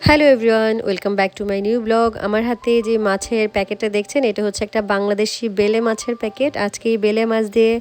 Hello everyone welcome back to my new blog আমার হাতে যে মাছের প্যাকেটটা দেখছেন, এটা হচ্ছে একটা বাংলাদেশি বেলে মাছের প্যাকেট। আজকে এই বেলে মাছ দিয়ে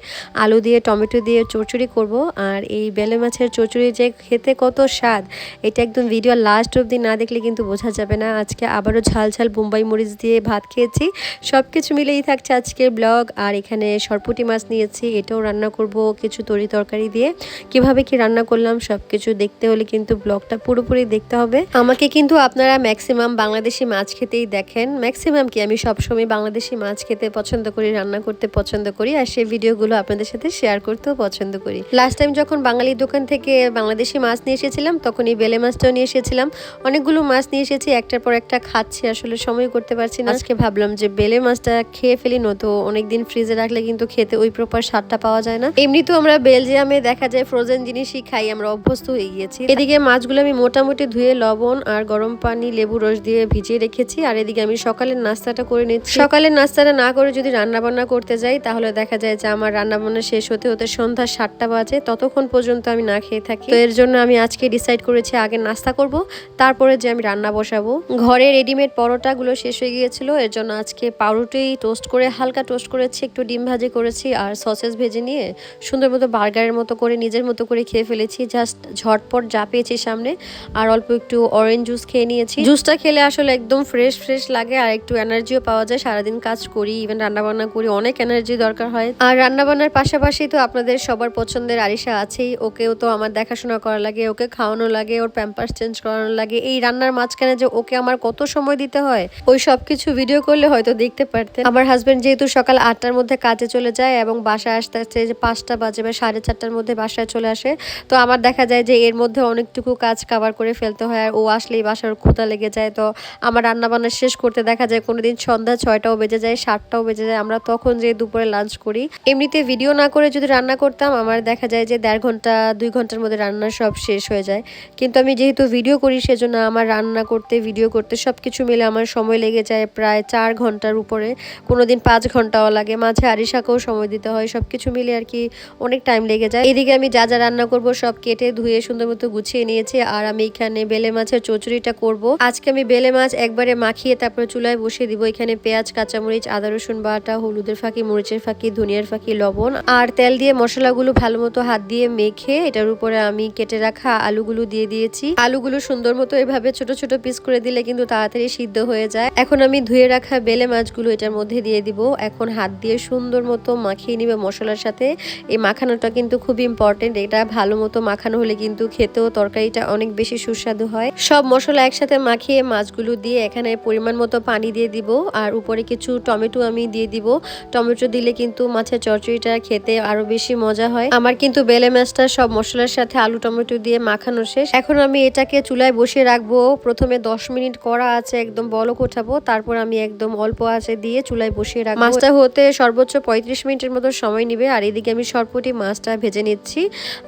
আলু দিয়ে, টমেটো দিয়ে চচড়ি করব। আর এই বেলে মাছের চচড়ি যে খেতে কত স্বাদ, এটা একদম ভিডিও লাস্ট অবধি না দেখলে কিন্তু বোঝা যাবে না। আজকে আবারও ঝাল ঝাল বোম্বাই মরিচ দিয়ে ভাত খেয়েছি। সব কিছু মিলেই থাকছে আজকের ব্লগ আর এখানে সরপুটি মাছ নিয়েছি, এটাও রান্না করব কিছু তরি তরকারি দিয়ে। কীভাবে কি রান্না করলাম সব কিছু দেখতে হলে কিন্তু ব্লগটা পুরোপুরি দেখতে হবে। আমাকে কিন্তু আপনারা ম্যাক্সিমাম বাংলাদেশি মাছ খেতেই দেখেন। ম্যাক্সিমাম কি? আমি সবসময় বাংলাদেশি মাছ খেতে পছন্দ করি রান্না করতে পছন্দ করি আর সেই ভিডিওগুলো আপনাদের সাথে শেয়ার করতেও পছন্দ করি। লাস্ট টাইম যখন বাঙালির দোকান থেকে বাংলাদেশি মাছ নিয়ে এসেছিলাম তখন এই বেলে মাছটাও নিয়ে এসেছিলাম। অনেকগুলো মাছ নিয়ে এসেছি একটার পর একটা খাচ্ছি আসলে সময় করতে পারছি না। আজকে ভাবলাম যে বেলে মাছটা খেয়ে ফেলি নতো অনেকদিন ফ্রিজে রাখলে কিন্তু খেতে ওই প্রপার স্বাদটা পাওয়া যায় না। এমনিতেও আমরা বেলজিয়ামে দেখা যায় ফ্রোজেন জিনিসই খাই আমরা অভ্যস্ত হয়ে গিয়েছি। এদিকে মাছগুলো আমি মোটামুটি ধুয়ে লবণ আর গরম পানি লেবু রস দিয়ে ভিজিয়ে রেখেছি। আর এদিকে আমি সকালের নাস্তাটা করে নিচ্ছি। সকালের নাস্তাটা না করে যদি রান্না বান্না করতে যাই তাহলে দেখা যায় যে আমার রান্না বান্না শেষ হতে হতে সন্ধ্যা সাতটা বাজে। ততক্ষণ পর্যন্ত আমি না খেয়ে থাকি। তো এর জন্য আমি আজকে ডিসাইড করেছি আগে নাস্তা করব তারপরে যে আমি রান্না বসাবো। ঘরে রেডিমেড পরোটাগুলো শেষ হয়ে গিয়েছিল। এর জন্য আজকে পাউরুটি টোস্ট করে হালকা টোস্ট করেছি একটু ডিম ভাজি করেছি আর সসেস ভেজে নিয়ে সুন্দর মতো বার্গারের মতো করে নিজের মতো করে খেয়ে ফেলেছি। জাস্ট ঝটপট যা পেয়েছি সামনে। আর অল্প একটু অরেঞ্জ জুস খেয়ে নিয়েছি। জুসটা খেলে আসলে একদম ফ্রেশ ফ্রেশ লাগে আর একটু এনার্জিও পাওয়া যায়। সারাদিন কাজ করি ইভেন রান্নাবান্না করি, অনেক এনার্জি দরকার হয়। আর রান্নাবান্নার পাশাপাশি তো আপনাদের সবার পছন্দের আরিশা আছেই। ওকেও তো আমার দেখাশোনা করা লাগে, ওকে খাওয়ানো লাগে, ওর প্যাম্পাস চেঞ্জ করানো লাগে। এই রান্নার মাঝখানে যে ওকে আমার কত সময় দিতে হয়, ওই সব কিছু ভিডিও করলে হয়তো দেখতে পারতেন। আমার হাজবেন্ড যেহেতু সকাল আটটার মধ্যে কাজে চলে যায় এবং বাসায় আসতে আসতে যে পাঁচটা বাজে বা সাড়ে চারটার মধ্যে বাসায় চলে আসে, তো আমার দেখা যায় যে এর মধ্যে অনেকটুকু কাজ কাভার করে ফেলতে হয়। আর ও আসলেই বাসার ক্ষুতা লেগে যায়। তো আমার রান্না বান্না শেষ করতে দেখা যায় কোনোদিন সন্ধ্যা ছয়টাও বেজে যায়, সাতটাও বেজে যায়। আমরা তখন যে দুপুরে লাঞ্চ করি। এমনিতে ভিডিও না করে যদি রান্না করতাম, আমার দেখা যায় যে দেড় ঘণ্টা, দুই ঘণ্টার মধ্যে রান্না সব শেষ হয়ে যায়। কিন্তু আমি যেহেতু ভিডিও করি, সেজন্য আমার রান্না করতে ভিডিও করতে সব কিছু মিলে আমার সময় লেগে যায় প্রায় চার ঘণ্টার উপরে। কোনোদিন পাঁচ ঘন্টাও লাগে, মাঝে আরিশাকেও সময় দিতে হয় সব কিছু মিলে আর কি অনেক টাইম লেগে যায়। এদিকে আমি যা যা রান্না করব সব কেটে, ধুয়ে, সুন্দর মতো গুছিয়ে নিয়েছি। আর আমি এখানে বেলে মাছের চচড়িটা করব। আজকে আমি বেলে মাছ একবারে মাখিয়ে তারপরে চুলায় বসিয়ে দিব। এখানে পেঁয়াজ, কাঁচামরিচ, আদা, রসুন বাটা, হলুদের ফাঁকি, মরিচের ফাঁকি, ধনিয়ার ফাঁকি, লবণ আর তেল দিয়ে মশলাগুলো ভালো মতো হাত দিয়ে মেখে এটার উপরে আমি কেটে রাখা আলুগুলো দিয়ে দিয়েছি। আলুগুলো সুন্দর মতো এভাবে ছোট ছোট পিস করে দিলে কিন্তু তাড়াতাড়ি সিদ্ধ হয়ে যায়। এখন আমি ধুয়ে রাখা বেলে মাছগুলো এটার মধ্যে দিয়ে দিব। এখন হাত দিয়ে সুন্দর মতো মাখিয়ে নিবে মশলার সাথে। এই মাখানোটা কিন্তু খুব ইম্পর্টেন্ট এটা ভালো মতো মাখানো হলে কিন্তু খেতেও তরকারিটা অনেক বেশি সুস্বাদু হয়। সব মশলা একসাথে মাখিয়ে মাছগুলো দিয়ে এখানে পরিমাণ মতো পানি দিয়ে দিব। আর উপরে কিছু টমেটো আমি দিয়ে দিব। টমেটো দিলে কিন্তু মাছের চচ্চড়িটা খেতে আরও বেশি মজা হয়। আমার কিন্তু বেলে মাছটা সব মশলার সাথে আলু টমেটো দিয়ে মাখানো শেষ। এখন আমি এটাকে চুলায় বসিয়ে রাখব। প্রথমে দশ মিনিট করা আছে, একদম বলক ওঠাবো। তারপর আমি একদম অল্প আছে দিয়ে চুলায় বসিয়ে রাখব। মাছটা হতে সর্বোচ্চ পঁয়ত্রিশ মিনিটের মতো সময় নিবে। আর এদিকে আমি সরপটি মাছটা ভেজে নিচ্ছি।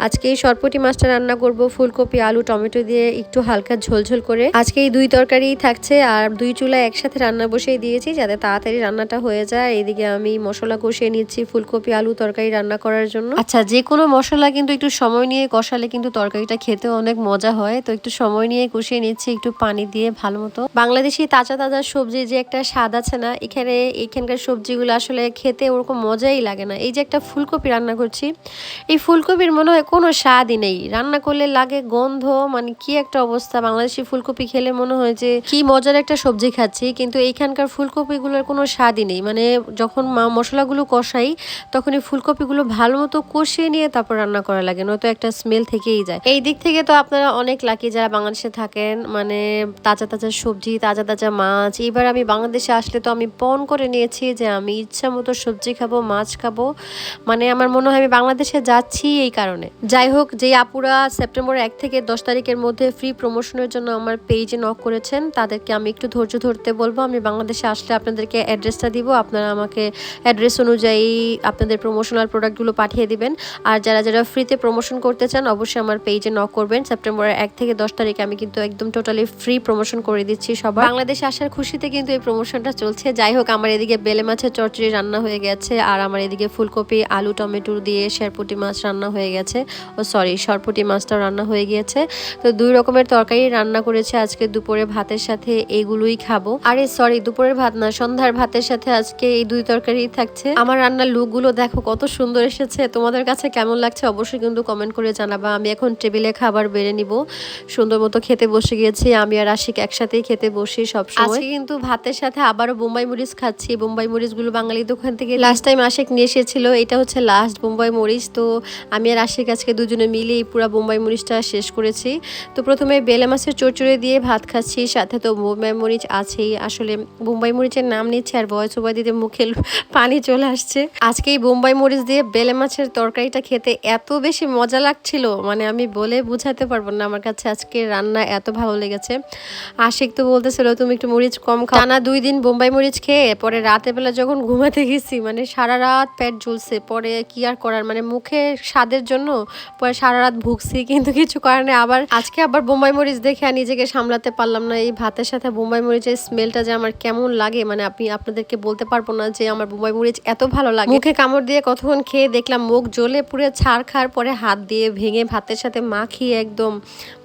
আজকে এই সরপটি মাছটা রান্না করব ফুলকপি, আলু, টমেটো দিয়ে একটু হালকা ঝোলঝোল করে। আজকে এই দুই তরকারি থাকছে আর দুই চুলা একসাথে রান্না বসিয়ে দিয়েছি যাতে তাড়াতাড়ি রান্নাটা হয়ে যায়। এদিকে আমি মশলা কষিয়ে নিচ্ছি ফুলকপি, আলু তরকারি রান্না করার জন্য। আচ্ছা যে কোনো মশলা কিন্তু একটু সময় নিয়ে কষালে কিন্তু তরকারিটা খেতে অনেক মজা হয়। তো একটু সময় নিয়ে কষিয়ে নিচ্ছি, একটু পানি দিয়ে ভালো মতো। বাংলাদেশি তাজা তাজা সবজি যে একটা স্বাদ আছে না, এখানে এখানকার সবজিগুলো আসলে খেতে ওরকম মজাই লাগে না। এই যে একটা ফুলকপি রান্না করছি, এই ফুলকপির মনে হয় কোনো স্বাদই নেই। রান্না করলে লাগে গন্ধ মানে কি একটা অবস্থা। বাংলাদেশি ফুলকপি খেলে মনে হয় যে কি মজার একটা সবজি খাচ্ছি, কিন্তু এইখানকার ফুলকপিগুলোর কোনো স্বাদই নেই। মানে যখন মা- মশলাগুলো কষাই তখন এই ফুলকপিগুলো ভালো মতো কষিয়ে নিয়ে তারপর রান্না করা লাগে, নয়তো একটা স্মেল থেকেই যায়। এই দিক থেকে তো আপনারা অনেক লাকি যারা বাংলাদেশে থাকেন মানে তাজা তাজা সবজি, তাজা তাজা মাছ। এবার আমি বাংলাদেশে আসলে তো আমি পণ করে নিয়েছি যে আমি ইচ্ছা মতো সবজি খাব, মাছ খাব। মানে আমার মনে হয় আমি বাংলাদেশে যাচ্ছি এই কারণে। যাই হোক যে আপুরা সেপ্টেম্বর এক থেকে দশ তারিখের মধ্যে ফ্রি প্রমোশনের জন্য আমার পেজে নক করেছেন, তাদেরকে আমি একটু ধৈর্য ধরতে বলব। আমি বাংলাদেশে আসলে আপনাদেরকে অ্যাড্রেসটা দিব, আপনারা আমাকে অ্যাড্রেস অনুযায়ী আপনাদের প্রমোশনাল প্রোডাক্টগুলো পাঠিয়ে দিবেন। আর যারা যারা ফ্রিতে প্রমোশন করতে চান, অবশ্যই আমার পেজে নক করবেন। সেপ্টেম্বরের এক থেকে দশ তারিখে আমি কিন্তু একদম টোটালি ফ্রি প্রমোশন করে দিচ্ছি সবার। বাংলাদেশে আসার খুশিতে কিন্তু এই প্রমোশনটা চলছে। যাই হোক, আমার এদিকে বেলে মাছের চচ্চড়ি রান্না হয়ে গেছে, আর আমার এদিকে ফুলকপি, আলু, টমেটো দিয়ে শেরপুটি মাছ রান্না হয়ে গেছে। ও সরি সরপুটি মাছটাও রান্না হয়ে গিয়েছে। তো দুই রকমের তরকারি রান্না রান্না করেছি আজকে দুপুরে ভাতের সাথে এইগুলোই খাব। আরে সরি দুপুরের ভাত না, সন্ধ্যার ভাতের সাথে আজকে এই দুই তরকারি থাকছে। আমার রান্নার লুকগুলো দেখো কত সুন্দর এসেছে। তোমাদের কাছে কেমন লাগছে অবশ্যই কিন্তু কমেন্ট করে জানাবা। আমি এখন টেবিলে খাবার বেড়ে নিব। সুন্দর মতো খেতে বসে গিয়েছি। আমি আর আশিক একসাথেই খেতে বসি সব সময় কিন্তু ভাতের সাথে আবারও বোম্বাই মরিচ খাচ্ছি। বোম্বাই মরিচগুলো বাঙালি দোকান থেকে লাস্ট টাইম আশিক নিয়ে এসেছিল। এটা হচ্ছে লাস্ট বোম্বাই মরিচ। তো আমি আর আশিক আজকে দুজনে মিলে এই পুরো বোম্বাই মরিচটা শেষ করেছি। তো প্রথমে বেলে মাছের চড়চড়ে দিয়ে ভাত খাচ্ছি, সাথে তো বোম্বাই মরিচ আছেই। আসলে বোম্বাই মরিচের নাম নিচ্ছে আর বয়স উপায় দিতে মুখে পানি চলে আসছে। আজকে এই বোম্বাই মরিচ দিয়ে বেলে মাছের তরকারিটা খেতে এত বেশি মজা লাগছিল মানে আমি বলে বুঝাতে পারব না আমার কাছে আজকে রান্না এত ভালো লেগেছে। আশিক তো বলতেছিল, তুমি একটু মরিচ কম খাও। টানা দুই দিন বোম্বাই মরিচ খেয়ে, পরে রাতের বেলা যখন ঘুমাতে গেছি মানে সারা রাত পেট জ্বলছে, পরে কি আর করার? মানে মুখে স্বাদের জন্য, পরে সারা রাত ভুগছি, কিন্তু কিছু নেই। আবার আজকে আবার বোম্বাই মরিচ দেখে নিজেকে সামলাতে পারলাম না, এই ভাতের সাথে বোম্বাই মরিচের স্মেলটা যে আমার কেমন লাগে মানে আপনি আপনাদেরকে বলতে পারব না যে আমার বোম্বাই মরিচ এত ভালো লাগে। মুখে কামড় দিয়ে কতক্ষণ খেয়ে দেখলাম মুখ জ্বলে পুরো ছাড় খাওয়ার পরে হাত দিয়ে ভেঙে ভাতের সাথে মাখিয়ে একদম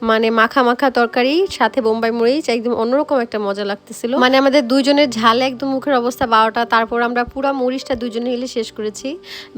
মানে মাখা মাখা তরকারি, সাথে বোম্বাই মরিচ, একদম অন্যরকম একটা মজা লাগতেছিল। মানে আমাদের দুইজনের ঝালে একদম মুখের অবস্থা বারোটা, তারপর আমরা পুরো মরিচটা দুজনে মিলে শেষ করেছি।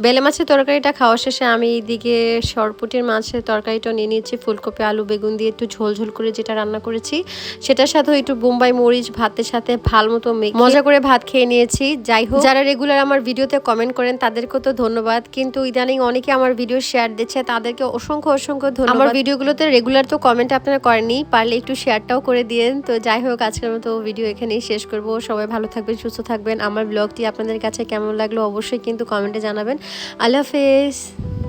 বেলে মাছের তরকারিটা খাওয়া শেষে আমি এইদিকে সরপুটির মাছের তরকারিটা নিয়ে নিয়েছি, ফুলকপি, আলু, বেগুন দিয়ে একটু ঝোল ঝোল করে যেটা রান্না করেছি। সেটার সাথেও একটু বোম্বাই মরিচ ভাতের সাথে ভালো মতো মজা করে ভাত খেয়ে নিয়েছি। যাই হোক যারা রেগুলার আমার ভিডিওতে কমেন্ট করেন তাদেরকেও তো ধন্যবাদ। কিন্তু ইদানিং অনেকে আমার ভিডিও শেয়ার দিচ্ছে তাদেরকে অসংখ্য অসংখ্য ধন্যবাদ। আমার ভিডিওগুলোতে রেগুলার তো কমেন্ট আপনারা করেনি পারলে একটু শেয়ারটাও করে দিয়েন। তো যাই হোক আজকের মতো ভিডিও এখানেই শেষ করব। সবাই ভালো থাকবেন সুস্থ থাকবেন। আমার ব্লগটি আপনাদের কাছে কেমন লাগল অবশ্যই কিন্তু কমেন্টে জানাবেন। আল্লাহ হাফেজ।